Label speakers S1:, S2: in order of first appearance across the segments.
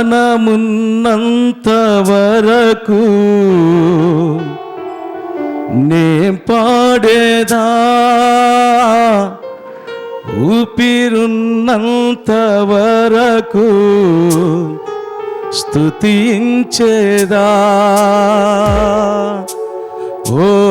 S1: మనమున్నంత వరకు నే పాడేదా? ఊపిరున్నంత వరకు స్తుతించేదా? ఓ ఓ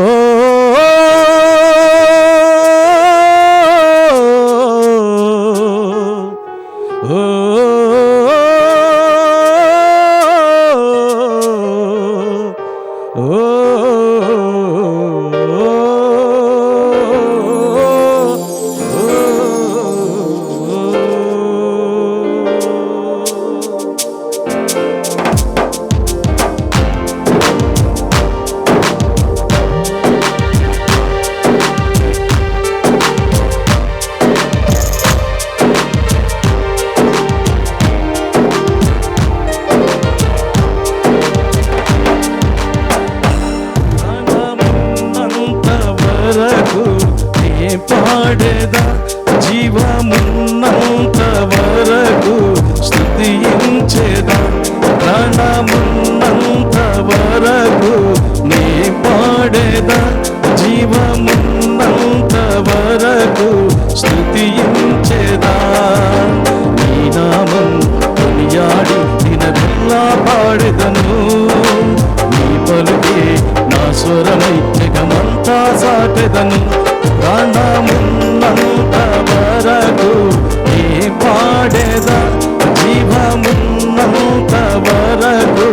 S1: నా స్వరమై జగమంతా సాటెదను ప్రాణమున్నంత వరకు ఏ పాడెద జీవమున్నంత వరకు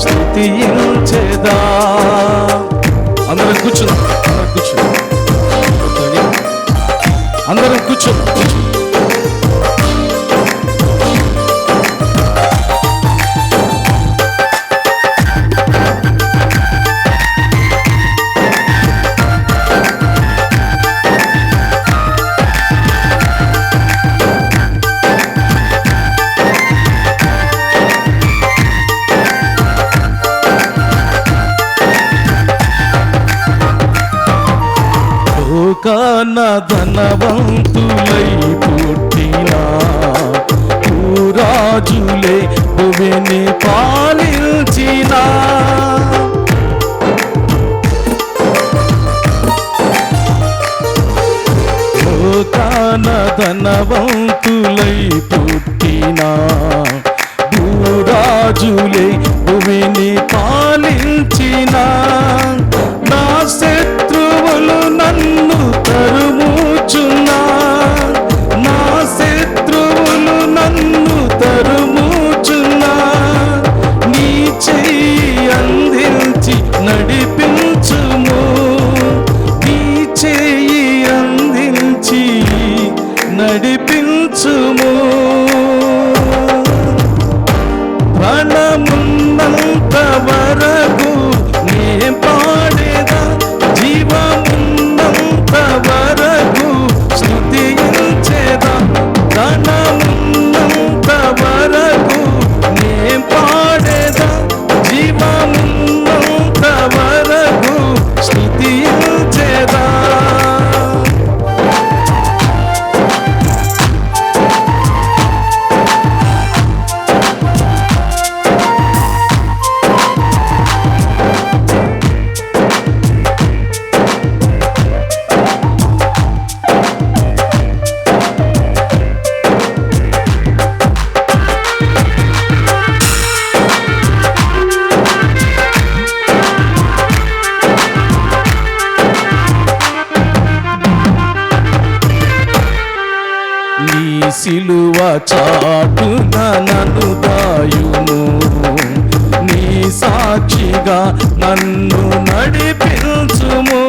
S1: స్థుతించేదా అందరం కూర్చుందాం లోకాన ధనవంతులై పుట్టిన రాజులే భువిని పాలించిన. లోకాన ధనవంతులై పుట్టిన భూరాజులే సిలువ చాటున నన్ను దాయును నీ సాక్షిగా నన్ను నడిపించుము.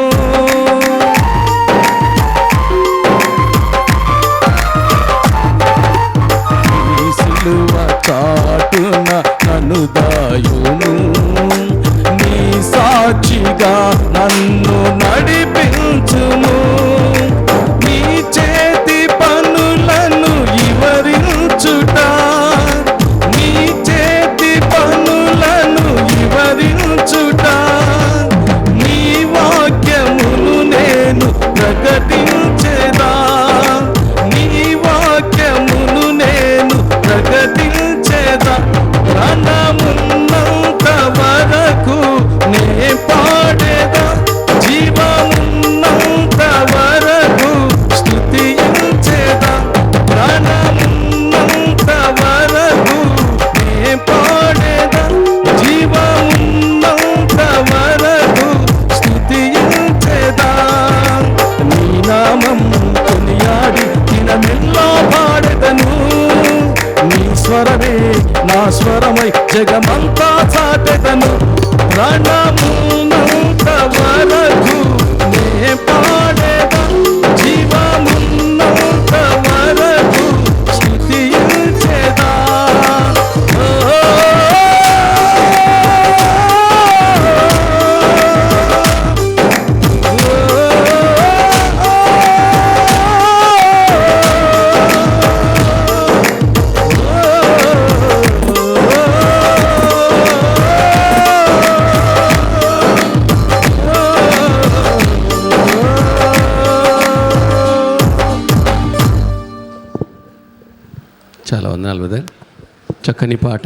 S1: నీ సిలువ చాటున నా స్వరమై జగమంతా చాటెదను. ప్రాణమున్నంత వరకు
S2: చాలా వందనాలు బ్రదర్ చక్కని పాట.